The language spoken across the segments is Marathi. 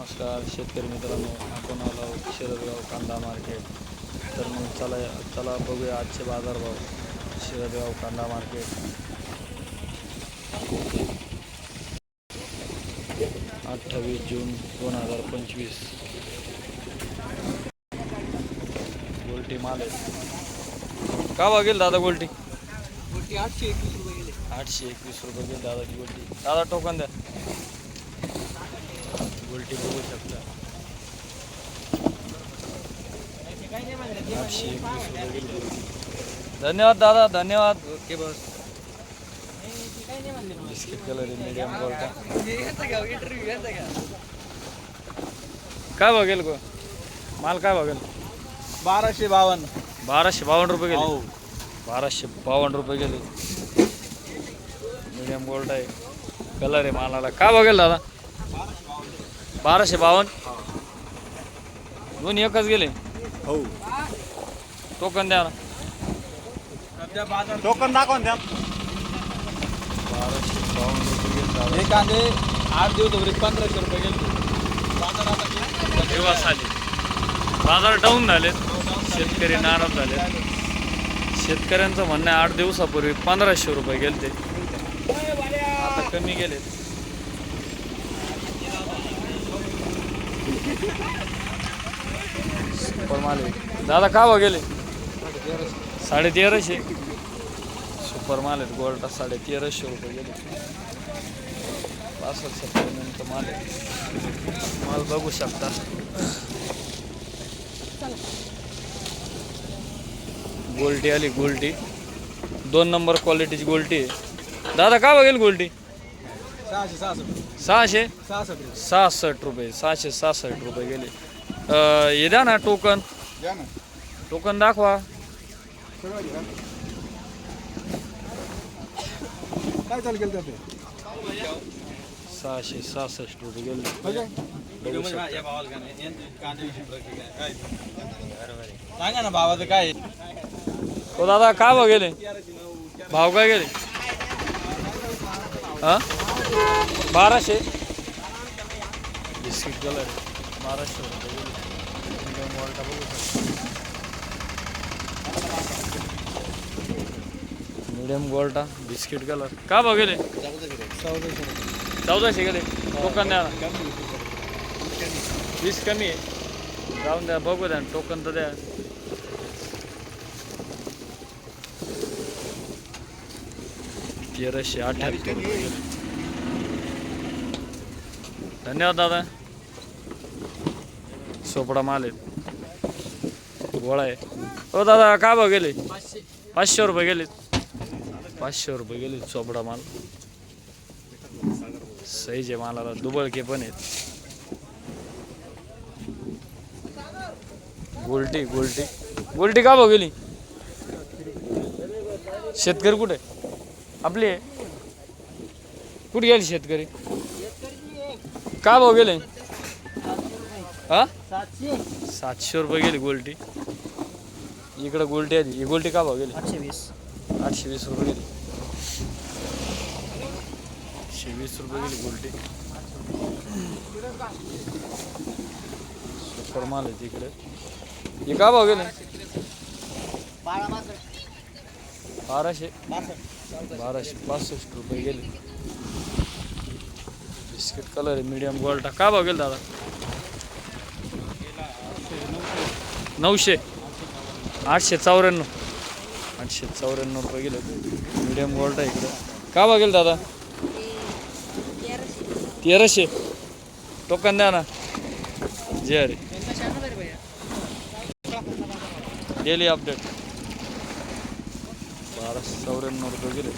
नमस्कार शेतकरी मित्रांनो आपण आलो शिरदगाव कांदा मार्केट. तर मग चला चला बघूया आजचे बाजारभाव शिरदगाव कांदा मार्केट. अठ्ठावीस जून दोन हजार पंचवीस. गोल्टी माल आहे. का वागेल दादा गोल्टी आठशे एकवीस रुपये गेले. आठशे एकवीस रुपये गेली दादाची गोल्टी. दादा टोकन द्या. गोल्टी बघू शकता. आठशे एकवीस धन्यवाद दादा धन्यवाद. ओके बस. बिस्किट कलर मीडियम गोल्टा काय बघेल गो? माल काय बघेल बाराशे बावन्न. बाराशे बावन्न रुपये गेले. हो. बाराशे बावन्न रुपये गेले. मीडियम गोल्ड आहे. कलर आहे मालाला. काय बघेल दादा? बाराशे बावन्न. दोन्ही एकच गेले? हो. टोकन द्या ना. टोकन दाखवा ना त्यात बाराशे बावन्न गेले हे कांदे आठ दिवस वगैरे पंधराशे रुपये गेले. बाजार आता दिवस आले. बाजार डाऊन झालेत. शेतकरी नाराज झालेत. शेतकऱ्यांचं म्हणणं आहे आठ दिवसापूर्वी पंधराशे रुपये गेले ते आता कमी गेलेत. सुपर माल आहे. दादा का बा गेले? साडे तेराशे सुपर माल आहेत गोल्डा साडे तेराशे रुपये गेले. पासष्ट सत्तर मिनिटं माल आहे. माल बघू शकता. गोल्टी आली गोल्टी दोन नंबर क्वालिटीची गोल्टी आहे. दादा का हो बघेल गोल्टी सहाशे सहासष्ट सहाशे? सहासष्ट सहासष्ट रुपये. सहाशे सहासष्ट रुपये गेले. अं, हे द्या ना टोकन. द्या ना. टोकन दाखवा. सगळं घ्या. काय चालू केलं ते सहाशे सहासष्ट रुपये गेले. बघू शकता. सांगा ना भावाचं काय हो दादा का भाव गेले? भाव काय गेले? हा? बाराशे. बिस्किट कलर बाराशे वॉल्टा बघू मिडियम गोल्टा बिस्किट कलर का भाव गेले? चौदाशे गेले. टोकन द्या. ना वीस कमी. आहे जाऊन द्या बघू द्या टोकन तर द्या. तेराशे अठ्ठावीस. धन्यवाद दादा. सोपडा माल आहे. गोळा आहे. हो दादा का भाव गेले? पाचशे रुपये गेले. पाचशे रुपये गेले सोपडा माल. सहीचे मालाला दुबळके पण आहेत. गोलटी गोलटी. गोलटी का भाव गेली? शेतकरी कुठे? आपली आहे. कुठे गेली शेतकरी? का भाव गेले? हा? सातशे रुपये गेली गोल्टी इकडं गोल्टी आली ही गोल्टी का भाव गेली? आठशे वीस. आठशे वीस रुपये गेली. आठशे वीस रुपये गेली गोल्टी सुपर माल आहे तिकडे. हे का भाव गेले? बाराशे. बाराशे पासष्ट रुपये गेले. बिस्किट कलर आहे मीडियम गोल्डा का भाव गेला दादा? नऊशे. आठशे चौऱ्याण्णव. आठशे चौऱ्याण्णव रुपये गेले मीडियम गोल्ड आहे इकडे. का बघेल दादा? तेराशे. टोकन द्या ना. जे अरे डेली अपडेट बाराशे चौऱ्याण्णव रुपये गेले.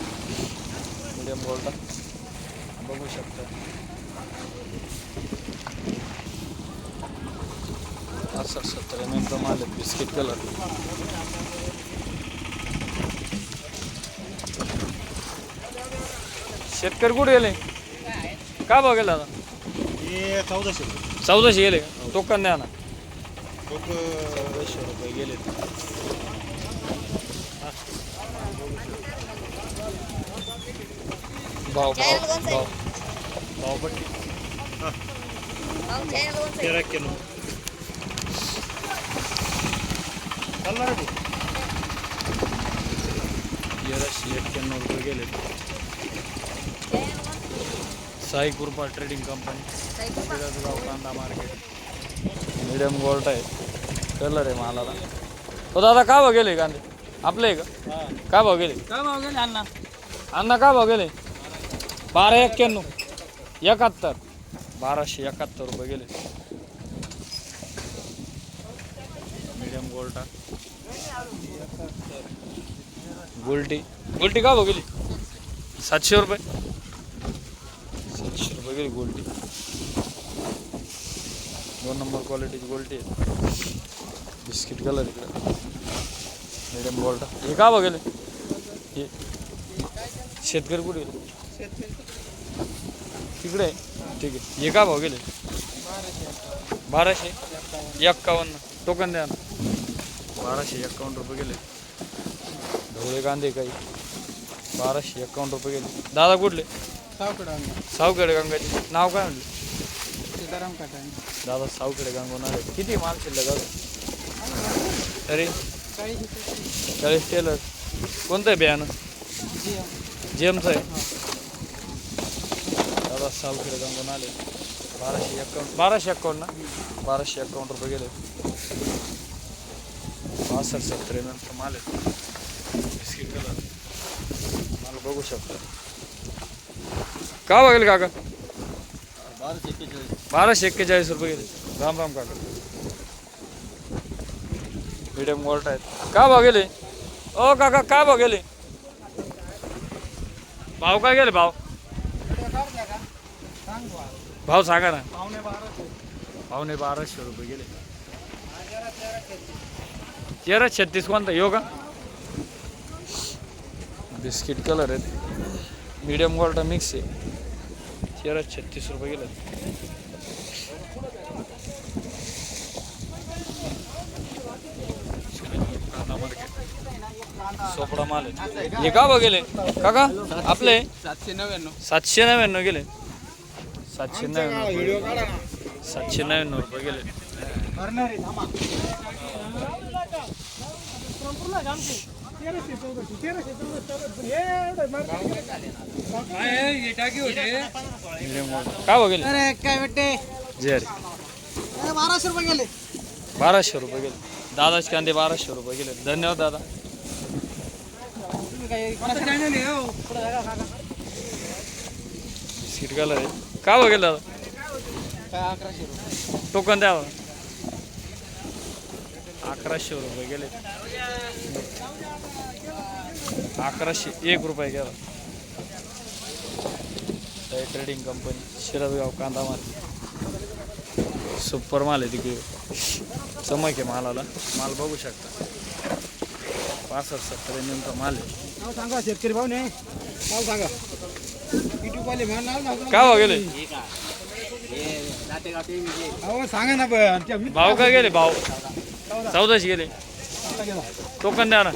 मीडियम गोल्टा बघू शकता. असं सत्तर एम एम माल बिस्किट कलर शेतकरी कुठे गेले? का भाव गेला दादा हे चौदाशे. चौदाशे गेले टोकन द्या ना चौदाशे रुपये गेले. भाव भाव भाव. भाव पट्टी तेरा एक्क्याण्णव चालणार. तेराशे एक्क्याण्णव रुपये गेले. Sai Kripa trading company. शिरसगाव कांदा मार्केट. मिडियम गोल्ट आहे. कलर आहे मालाला. हो दादा का भाव गेले कांदे? आपले का? हा. काय भाव गेले? काय भाव गेले अण्णा? अण्णा काय भाव गेले? बारा एक्क्याण्णव. एकाहत्तर. बाराशे एकाहत्तर रुपये गेले. मिडियम गोल्टा गोल्टी. गोल्टी का भाव गेली? सातशे रुपये. सातशे रुपये गेली गोल्टी. दोन नंबर क्वालिटीची गोल्टी आहे. बिस्किट कलर इकडे. मिडियम गोल्टा हे का भाव गेले? हे. शेतकरी कुठे गेले? तिकडे आहे. ठीक आहे. हे का भाव गेले? बाराशे. एक्कावन्न टोकन द्या ना. बाराशे एक्कावन्न रुपये गेले. ढोळे कांदे काही. बाराशे एक्कावन्न रुपये गेले. दादा कुठले? सावकडं सावखेडे गंगाचे नाव काय म्हणले? सीताराम काटाने दादा सावखेडे गंगून आले किती माल शिल्लक दादा तरी? काही चाळीस टेलर. कोणतं आहे बियाणं? जेमचं आहे. सावखेडे गंगून आले. बाराशे एक्कावन्न बाराशे एक्कावन्न ना? बाराशे एक्कावन्न रुपये गेले. पासष्ट सत्तर नंतर माल आहे बिस्किट कलर. माल बघू शकता. का बघेल काका? बाराशे एक्केचाळीस. बाराशे एक्केचाळीस रुपये गेले. राम राम काका. मीडियम वॉल्ट आहेत. का गेले ओ काका भाव गेले भाव काय गेले भाव? भाव सांगा ना. पावणे बाराशे. पावणे बाराशे रुपये गेले. तेरा छत्तीस कोणता? यो का? बिस्किट कलर आहेत. मीडियम क्वालिटी मिक्स आहे. तेरा छत्तीस रुपये गेले. सोपडा माल आहे. हे का बघ गेले? काका आपले? सातशे नव्याण्णव. सातशे नव्याण्णव गेले. सातशे नव्याण्णव सातशे नव्याण्णव रुपये गेले. काय बघेल अरे काय वाटते जे अरे अरे बाराशे रुपये गेले. बाराशे रुपये गेले. दादाचे कांदे बाराशे रुपये गेले. धन्यवाद दादा. तुम्ही काय कोणाचं हो काय बघेल दादा रुपये? टोकन द्या बरं. अकराशे रुपये गेले. अकराशे एक रुपये गेला. ट्रेडिंग कंपनी शिरदगाव कांदा माल सुपर माल आहे तिकडे. चमक आहे मालाला. माल बघू शकता. पासष्ट सत्तर नंतर माल आहे. सांगा शेतकरी भाऊ नाही सांगा युट्यूब वाले म्हणा नाव सांगा. काय भाव गेले? अहो सांगा ना पण त्या मी- भाव काय गेले? भाव. चौदाशे गेले. टोकन द्या ना.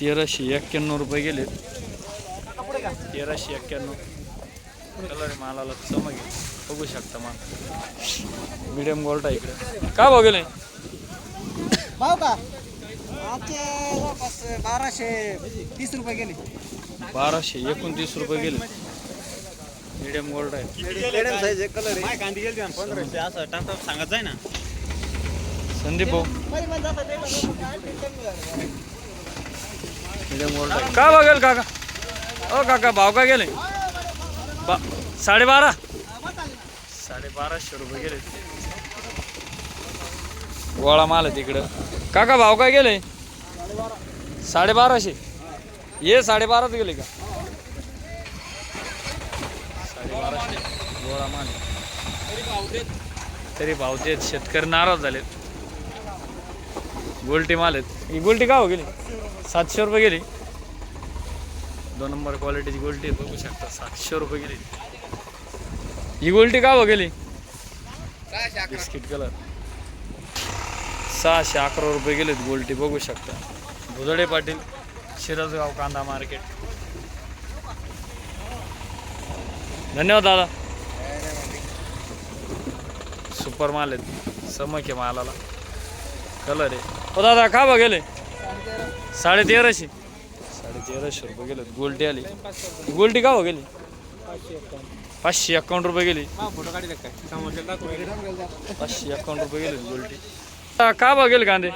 तेराशे एक्क्याण्णव रुपये गेले. तेराशे एक्क्याण्णव. कलर मालाला चमक बघू शकता माल. मिडियम गोल्ट आहे इकडे. काय भाव गेले? भाव का? जवळपास बाराशे तीस रुपये गेले. बाराशे एकोणतीस रुपये गेले. मिडियम गोल्ट आहे. साईज एक कलर आहे. कांदी गेली पंधराशे. असं टाकतात सांगत जाय ना. संदीप भाऊ. मिडियम गोल्ट आहे काय भाव गेले काका? ओ काका भाव काय गेले? बा साडेबारा. साडेबाराशे रुपये गेले. गोळा माल आहे तिकडं. काका भाव काय गेले? साडेबाराशे. ये साडेबाराच गेले का? साडेबाराशे. गोळा माल. तरी भाव देत. शेतकरी नाराज झालेत. गोलटी माल आहेत. ही गोलटी का हो गेली? सातशे रुपये गेली. दोन नंबर क्वालिटीची गोलटी बघू शकता. सातशे रुपये गेली. ही गोलटी का हो गेली? Biscuit colour. सहाशे अकरा रुपये गेलेत गोल्टी बघू शकता. भुदडे पाटील शिरसगाव कांदा मार्केट. धन्यवाद दादा. सुपर माल आहेत. समक आहे मालाला. कलर आहे. हो दादा का बा गेले? साडे तेराशे साडे तेराशे रुपये गेले गोल्टी आली. गोल्टी का हो गेली? पाचशे अकाउंट रुपये गेली. पाचशे अकाउंट रुपये गेले गोल्टी. का बा गेले कांदे?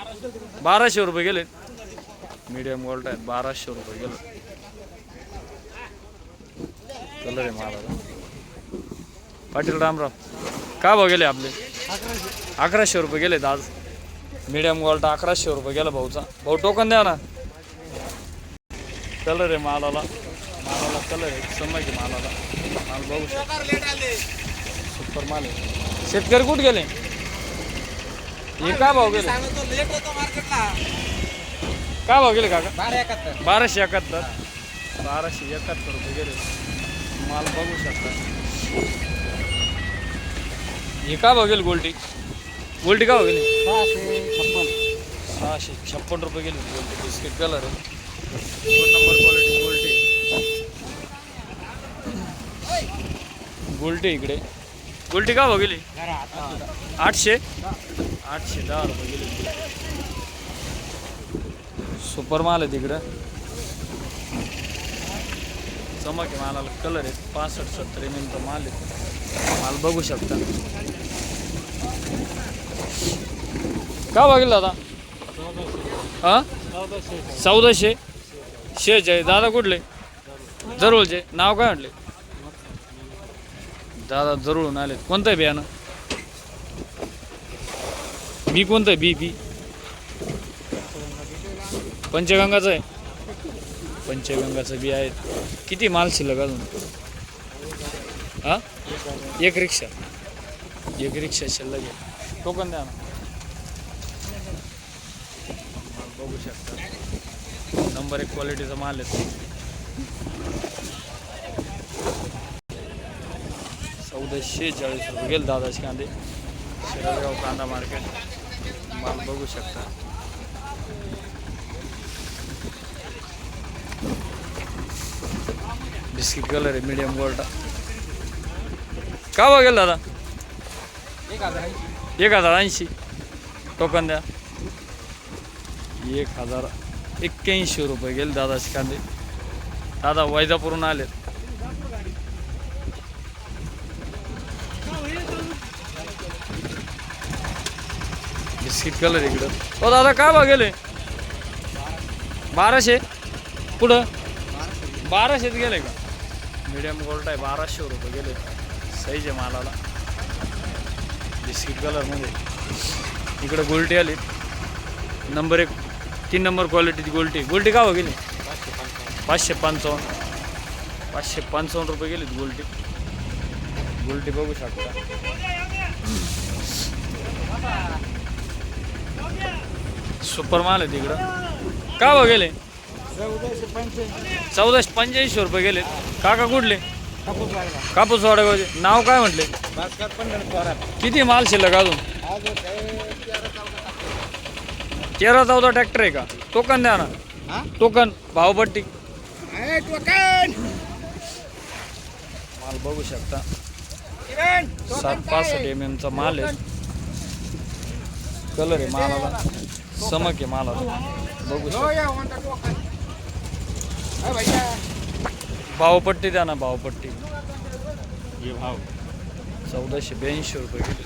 बाराशे रुपये गेले. मीडियम गोल्ड आहेत बाराशे रुपये गेले. कलर आहे मालाला पाटील रामराव का भाव गेले आपले? अकराशे रुपये गेलेत आज. मीडियम गोल्ड अकराशे रुपये गेला भाऊचा. भाऊ टोकन द्या ना. कलर आहे मालाला. मालाला कलर आहे. समज मालाला. माल बघू सुपर माल आहे. शेतकरी कुठे गेले? हे का भाव गेले? लेट होतो मार्केटला का भाव गेले काका? बारा एकाहत्तर बाराशे एकाहत्तर. बाराशे एकाहत्तर रुपये गेले. माल बघू शकता. हे का भाव गेले गोल्टी गोल्टी का भाव गेली? सहाशे छप्पन सहाशे छप्पन रुपये गेले गोल्टी बिस्किट कलर. दोन नंबर क्वालिटी गोल्टी गोल्टी इकडे. गोल्टी का भाव गेली? आठशे. आठशे दहा रुपये गेले सुपर माल आहे तिकडं. चमक आहे मालाला. कलर आहे पासष्ट सत्तर एम एमचा माल आहे. माल बघू शकता. का बघेल दादा हा? चौदाशे. आहे. दादा कुठले? जरूळचे नाव काय म्हटले? दादा जरूळून आले कोणतं बियाणं? बी कोणतं आहे? बी बी. पंचगंगाचं आहे? पंचगंगाचं बी आहे. किती माल शिल्लक अजून? हां? एक रिक्षा. एक रिक्षा शिल्लक आहे. टोकन द्या ना. बघू शकता. नंबर एक क्वालिटीचा माल आहे चौदाशे चाळीस रुपये. गेल दादाचे कांदे. शिरगाव कांदा मार्केट. माल बघू शकता. बिस्किट कलर आहे मीडियम गोल्डा का बघेल दादा? एक हजार ऐंशी. टोकन द्या. एक हजार एक्क्याऐंशी रुपये गेले दादाचे कांदे. दादा वैजापूरून आले बिस्किट कलर इकडं. हो दादा का बा गेले बाराशे? कुठं? बाराशेत गेले का? मिडियम गोल्ड आहे बाराशे रुपये गेले. सैज आहे मालाला. बिस्किट कलरमध्ये इकडं गोल्टी आली. नंबर एक तीन नंबर क्वालिटीची गोल्टी गोल्टी का हो गेली? पाचशे पंचावन्न. पाचशे पंचावन्न रुपये गेलीत गोल्टी गोल्टी बघू शकता. सुपर माल आहे तिकडं. का बघ गेले? चौदाशे पंच्याऐंशी चौदाशे पंच्याऐंशी रुपये गेले. काका कुठले? कापूस लागला कापूस नाव काय म्हटले? भास्कर किती माल शिल्लक अजून? आज तेरा चौदा ट्रॅक्टर आहे का? टोकन द्या ना. हा टोकन भावपट्टी माल बघू शकता. सात पासष्ट एम एमचा माल आहे. कलर आहे मालाला. चमक आहे मालाला. बघू हो भावपट्टी द्या ना भावपट्टी. ये भाव. चौदाशे ब्याऐंशी रुपये किलो.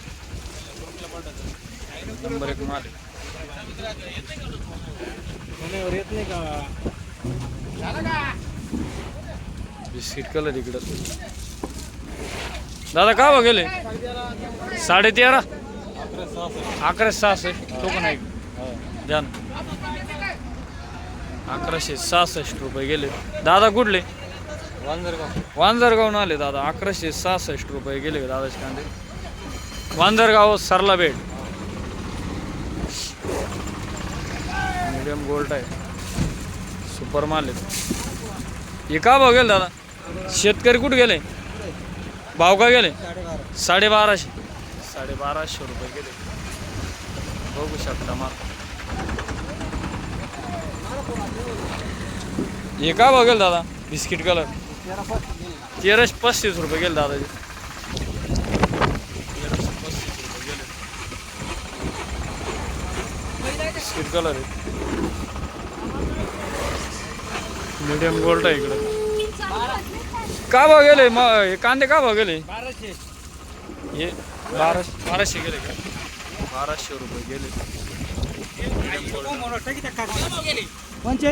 नंबर एक माल येत नाही का? बिस्किट कलर इकडं. दादा का बघ गेले? साडे तेरा अकरा सहासष्ट. टोकन आहे द्या ना. अकराशे सहासष्ट रुपये गेले. दादा कुठले? वांजरगाव. वांजरगावून आले दादा. अकराशे सहासष्ट रुपये गेले का दादाचे कांदे? वांजरगाव सरला बेड मीडियम गोल्ड आहे. सुपर माल आहे. हे का भाव गेले दादा? शेतकरी कुठे गेले? भाव का गेले? साडेबारा साडेबाराशे. साडेबाराशे रुपये गेले. बघू शकता माल हे का भाव गेले दादा? Biscuit colour. तेराशे पस्तीस रुपये गेले दादाचे तेराशे पस्तीस रुपये गेले. स्किट कलर आहे. मीडियम गोल्ड आहे इकडं. का भाव गेले मग हे कांदे का भाव गेले हे बाराशे. बाराशे गेले का? बाराशे रुपये गेले. कोणचे?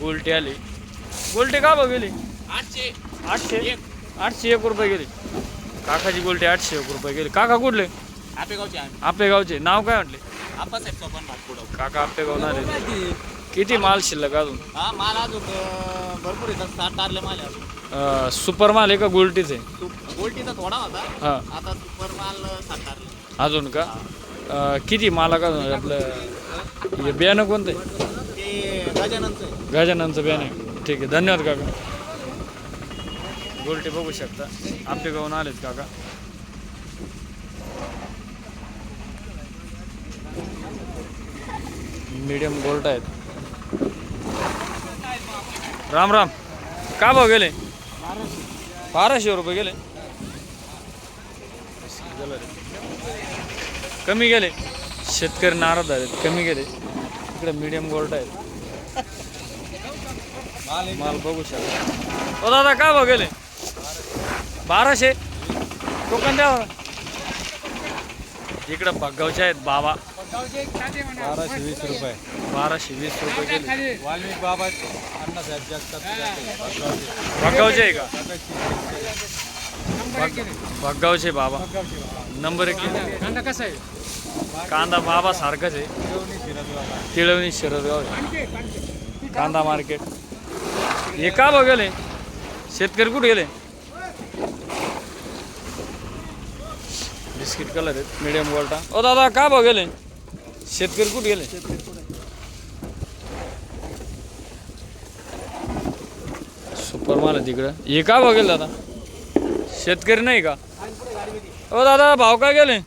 गोल्टी आली. गोल्टी का भाव गेली? आठशे. आठशे? आठशे एक रुपये गेली. काकाची गोल्टी आठशे एक रुपये गेली. काका कुठले? आपेगावचे आम्ही. आपल्या गावचे. नाव काय म्हटले? आप्पासाहेब काका आपल्या गाव आले किती माल शिल्लक अजून? हा माल अजून भरपूर येतात सात टारले माल अजून. अं, सुपर माल आहे का गोल्टीच. आहे तू गोल्टीचा थोडा होता. हा. आता सुपर माल अजून का? अं, किती माला का आपलं? हे बियाणं कोणतं आहे? ते गजाननचं आहे. गजाननचं बियाणं आहे. ठीक आहे. धन्यवाद काका. गोल्टी बघू शकता. आपले गावून आलेत काका. मीडियम गोल्ट आहेत. राम राम. का भाव गेले? बाराशे रुपये गेले. कमी गेले. शेतकरी नाराज आहेत कमी गेले. इकडे मीडियम गोल्ड आहेत. माल बघू शकता. ओ दादा का भाव गेले? बाराशे. टोकन द्या इकडं बग्गावचे आहेत बाबा. बाराशे वीस रुपये. बाराशे वीस रुपये गेले वाल्मिक बाबा अण्णासाहेब जगतात. बग्गावचे आहे का? बग्गावचे बाबा. नंबर एक कांदा कसा आहे? कांदा बाबा सारखाच आहे. तिळवणी शिरदगाव. कांदा मार्केट. हे का गेले? शेतकरी कुठे गेले? बिस्किट कलर आहेत. मीडियम गोल्टा ओ दादा का भाव गेले? शेतकरी कुठे गेले? सुपर माल आहे तिकडं. हे का भाव गेले दादा? शेतकरी नाही का? ओ दादा भाव का गेले?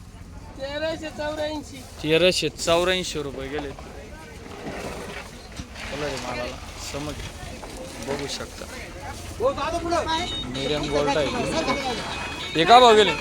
तेराशे चौऱ्याऐंशी तेराशे चौऱ्याऐंशी रुपये गेले. मालाला. समज. बघू शकता. मीडियम गोल्ड आहे. हे का भाव गेले?